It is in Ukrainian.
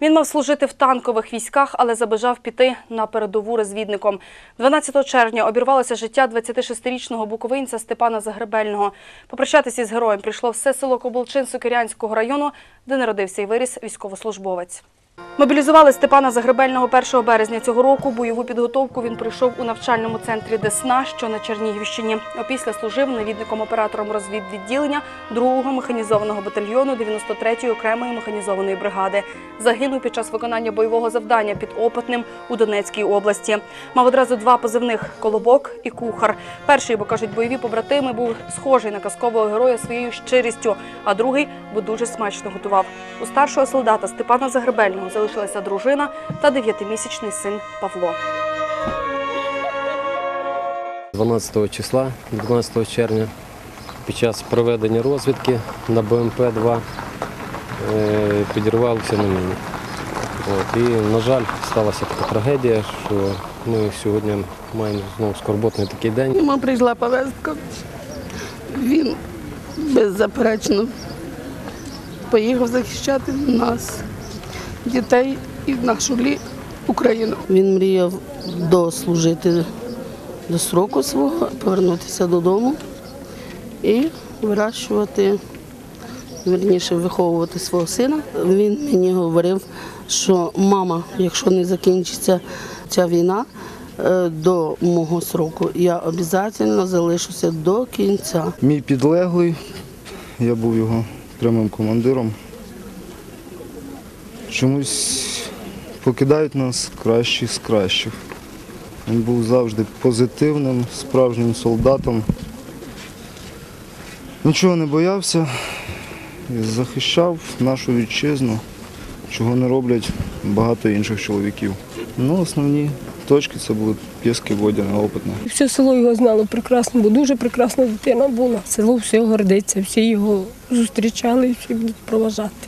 Він мав служити в танкових військах, але забажав піти на передову розвідником. 12 червня обірвалося життя 26-річного буковинця Степана Загребельного. Попрощатися з героєм прийшло все село Коболчин Сокирянського району, де народився і виріс військовослужбовець. Мобілізували Степана Загребельного 1 березня цього року. Бойову підготовку він пройшов у навчальному центрі Десна, що на Чернігівщині. Опісля служив навідником-оператором розвідвідділення 2-го механізованого батальйону 93-ї окремої механізованої бригади. Загинув під час виконання бойового завдання під Опитним у Донецькій області. Мав одразу два позивних колобок і кухар. Перший, бо кажуть, бойові побратими був схожий на казкового героя своєю щирістю, а другий, бо дуже смачно готував. У старшого солдата Степана Загребельного залишилася дружина та дев'ятимісячний син Павло. 12 числа, 12 червня, під час проведення розвідки на БМП-2 е, підірвався на міні. От, і, на жаль, сталася така трагедія, що ми сьогодні маємо знову скорботний такий день. Йому прийшла повестка. Він беззаперечно поїхав захищати нас, дітей і нашу лі Україну. Він мріяв дослужити до сроку свого, повернутися додому і вирощувати, верніше виховувати свого сина. Він мені говорив, що мама, якщо не закінчиться ця війна, е, до мого сроку я обов'язково залишуся до кінця. Мій підлеглий, я був його прямим командиром. Чомусь покидають нас кращі з кращих. Він був завжди позитивним, справжнім солдатом. Нічого не боявся і захищав нашу вітчизну, чого не роблять багато інших чоловіків. Ну, основні точки це були Пєски, Водяне, Опитне. Все село його знало прекрасно, бо дуже прекрасна дитина була. Село все гордиться, всі його зустрічали і всі будуть проважати.